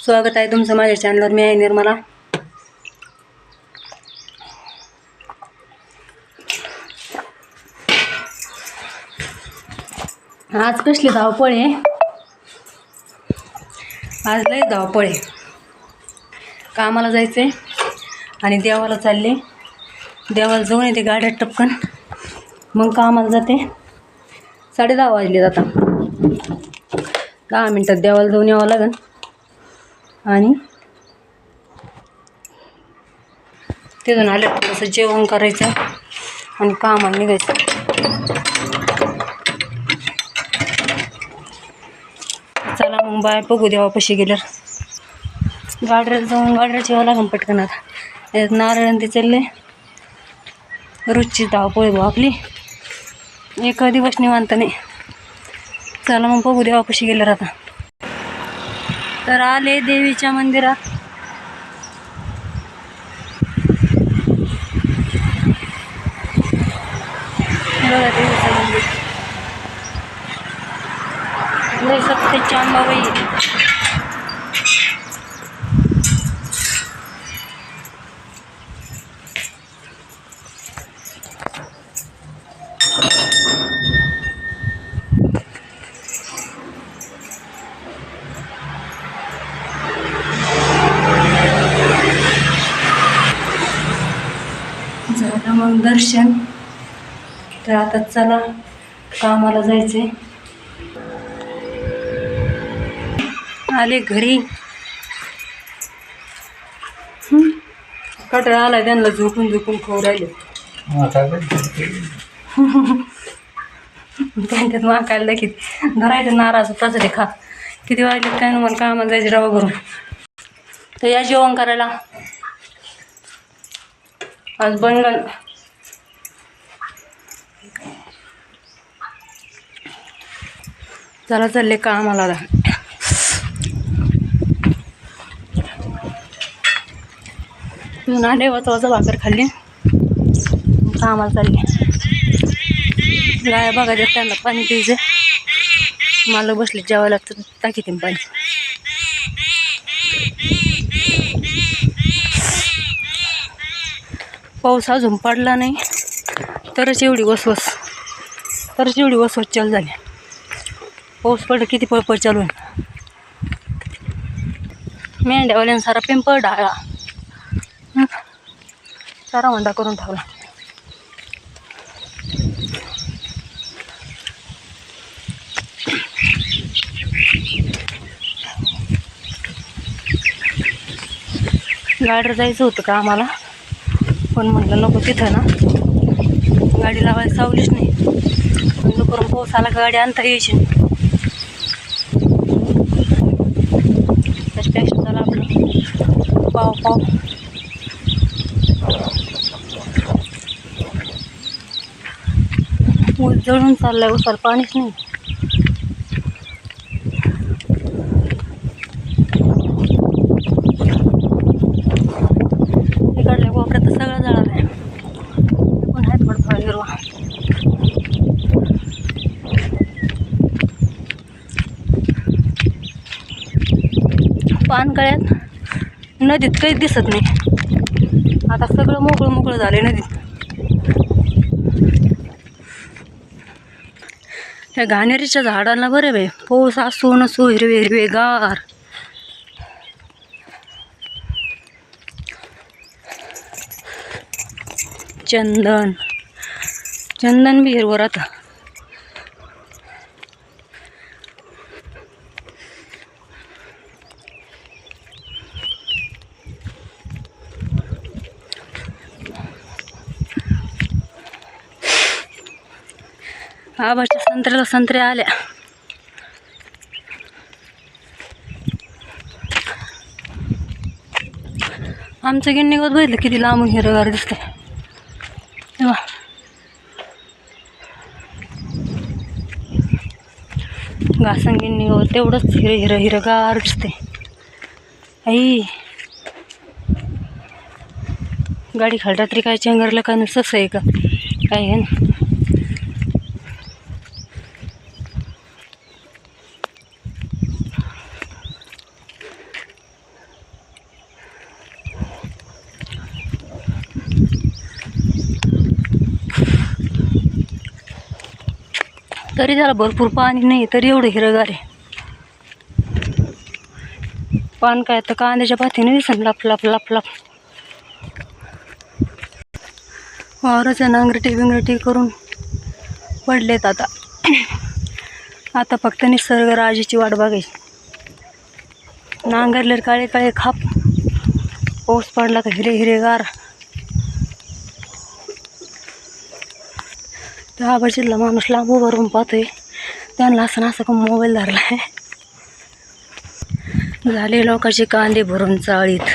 स्वागत आहे तुमचं माझ्या चॅनलवर मी आहे निर्मला. आज कसली धावपळ आहे? आज लय धावपळ आहे. कामाला जायचं आहे आणि देवाला चालले. देवाला जाऊन येते गाड्यात टपकन. मग कामाला जाते. साडे दहा वाजले जाता दहा मिनटात देवाला जाऊन यावं लागेल आणि तिथून आलं थोडंसं जेवण करायचं आणि कामाला निघायचं. चला मग बाय बघू देवापाशी गेल्यावर. गाड्याला जाऊन गाड्याला जेवावं लागून पटकन आता. त्याच्यात नारळ ते चालले. रोजची धावपळ भाऊ आपली. एका दिवस निवांत नाही. चला मग बघू देवापाशी गेल्यावर आता. तर आले देवीच्या मंदिरात. बघा देवीचं मंदिर. लय सत्याची अंबाबाई झालं मग दर्शन. तर आता चला कामाला जायचे आले घरी. कटाळा आला त्यांना झोपून झोपून खाऊ राहिले. त्यांच्यात माकायला की धरायचं नाराज ताचं ते खा. किती वाजले काय ना मला कामाला जायचे डबा भरून तर या जेवण करायला. आज चला चालले कामाला आता. म्हणून आले भाकर खाल्ली. कामाला चालले. गाय बघायच्या त्यांना पाणी प्यायचं. मला बसले जेवायला लागतं. टाकी ते पाणी. पाऊस अजून पडला नाही. तरच एवढी वसवस तरच एवढी वसवस चालू झाली. पाऊस पडलं किती पळपळ चालू आहे. मेंढ्यावाल्यानं सारा पिंपळ डाळा सारा वंडा करून ठेवला. गाडीवर जायचं होतं का आम्हाला? पण म्हटलं नको तिथं ना. गाडी लावायला सावलीच नाही. बंद करून पाऊस आला का गाडी आणता यायची. त्याच्यापेक्षा आपलं पाव पाव. ऊस जळून चाललाय उसाला पाणीच नाही इकडल्या कोपऱ्यात तर सगळं जळालंय पण आहे थोडं थोडं हिरवा कळ्यात? नदीत काहीच दिसत नाही. आता सगळं मोकळं मोकळं झालंय नदीत. त्या घाणेरीच्या झाडांना बरे बाई. पाऊस असो नसो हिरवे हिरवे गार. चंदन. चंदन बी हिरवं राहतं. बाबाच्या संत्र्याला संत्र्या आल्या. आमचं गिन्नी गवत बघितलं? किती लांबून हिरवगार दिसतंय. वा घासन गिन्नी गवत तेवढंच हिरं हिरं हिरगार दिसते आई. गाडी खालटा तरी काय चेंगरलं काय नुसतंच आहे का? काय आहे ना? तरी त्याला भरपूर पाणी नाही तरी एवढं हिरगार आहे. पान काय तर कांद्याच्या पातीने दिसन लप लप लप लप. वावराच्या नांगरटी बिंगरटी करून पडलेत आता. आता फक्त निसर्ग राजाची वाट बघायची नांगरले काळे काळे खाप. पाऊस पडला का हिरे हिरेगार. त्या आबाजीला माणूस लांब उभारून पाहतोय. त्यांना असं ना असं का मोबाईल धरला आहे. झाले लोकांचे कांदे भरून चाळीत.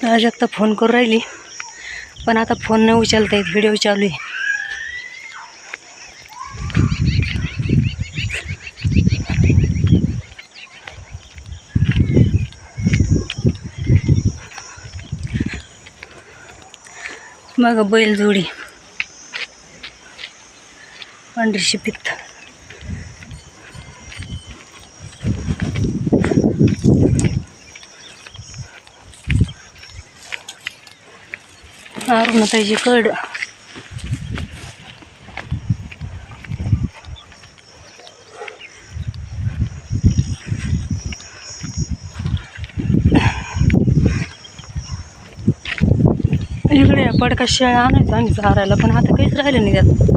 प्राजक्ता फोन करून राहिली. पण आता फोन नाही उचलता येत व्हिडिओ चालू आहे. मग बैलजोडी पांढरी शिपीत अरुणताईची कड इकडे पडका शेळ्या आणायचं? आणि चारायला पण आता काहीच राहिलं नाही त्यात.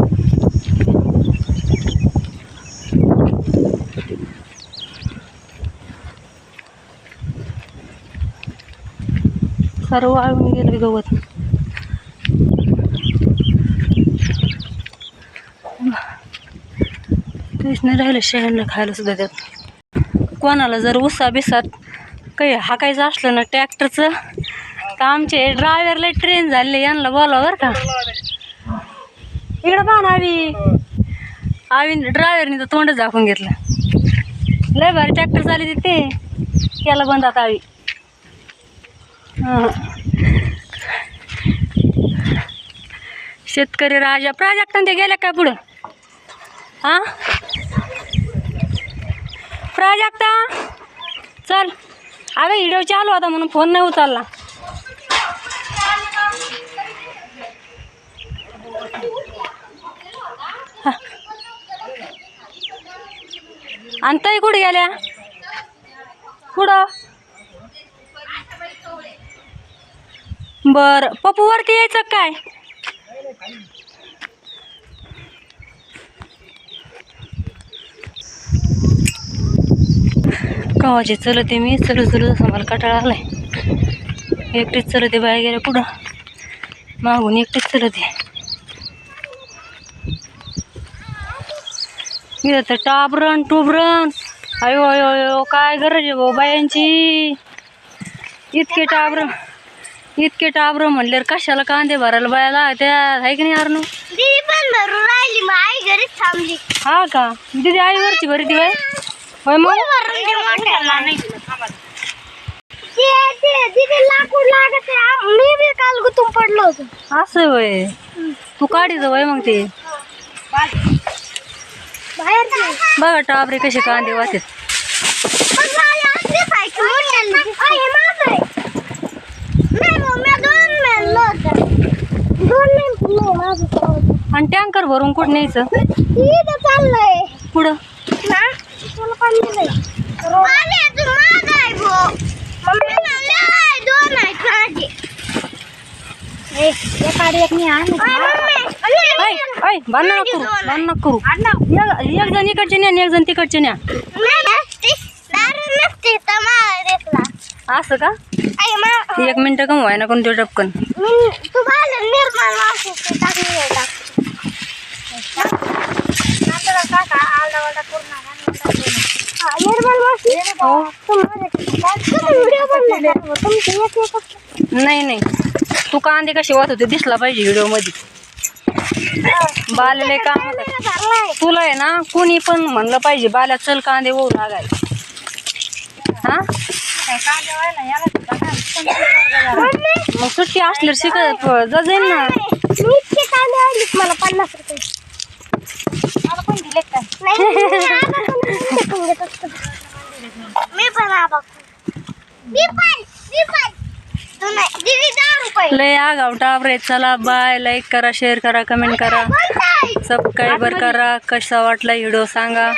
सर्व वाळून गेलं गवत. काहीच नाही राहिलं शेळ्यांना खायला सुद्धा त्यात. कोणाला जर उसा बिसात काही हाकायचं असलं ना ट्रॅक्टरचं तर आमचे ड्रायव्हरला ट्रेन झाले यांना बोला बरं का. इकडं पाहा ना आवी. आवी ड्रायव्हरनी तर तोंड झाकून घेतलं. लय भारी ट्रॅक्टर चालली तिथे केला बंद आता आवी. हां. शेतकरी राजा. प्राजक्ता ते गेल्या का पुढं? हां प्राजक्ता? चल. अगं व्हिडिओ चालू होता म्हणून फोन नाही उचलला. आणि ताई कुठे गेल्या? कुठं? बरं पप्पू वरती यायचं काय? कवाचे चलते मी चलू चलू जसं मला कटाळा आलाय. एकटीच चलते बाहेर गेले पुढं मागून एकटीच चलते. इथं तर टाबरण टुबरण अयो अयो अयो काय गरज आहे भाऊ बायांची? इतके टाबरं इतके टाबरं म्हणल्यावर कशाला कांदे भरायला बायाला त्या आहे की नाही अरुण? दिदी पण भरून राहिली. मग आई घरीच थांबली. हा का? दिदी आईवरची भरी ती बाय होय मग? भरून दे मोठ्याला ते ते दिदी लाकूड लागत आहे. आ- मी बी काल गुतून पडलो होतो. असं होय. तू काढीच वय मग ते. बघा टाबरे कसे कांदे होतं. आणि टँकर भरून कुठं न्यायचं? चाललंय. पुढं दोन ऐ भांडण करू भांडण करू. एक एक जण इकडचे न्या आणि एक जण तिकडचे न्या. असं का? एक मिनटं कम व्हाय ना कोण तो टपकन नाही नाही. तू कांदे वाहत होते दिसला पाहिजे व्हिडिओमध्ये बालेले काम तुला आहे ना कुणी पण म्हणलं पाहिजे बाल्या चल कांदे होऊ लागाय हा? मग सुट्टी असल्यावर शिकत जा जाईल ना. मला पन्नास रुपये लय आगाव टाबरे चला बाय. लाईक करा शेअर करा कमेंट करा? सबस्क्राईबर करा. कसा वाटला व्हिडिओ सांगा.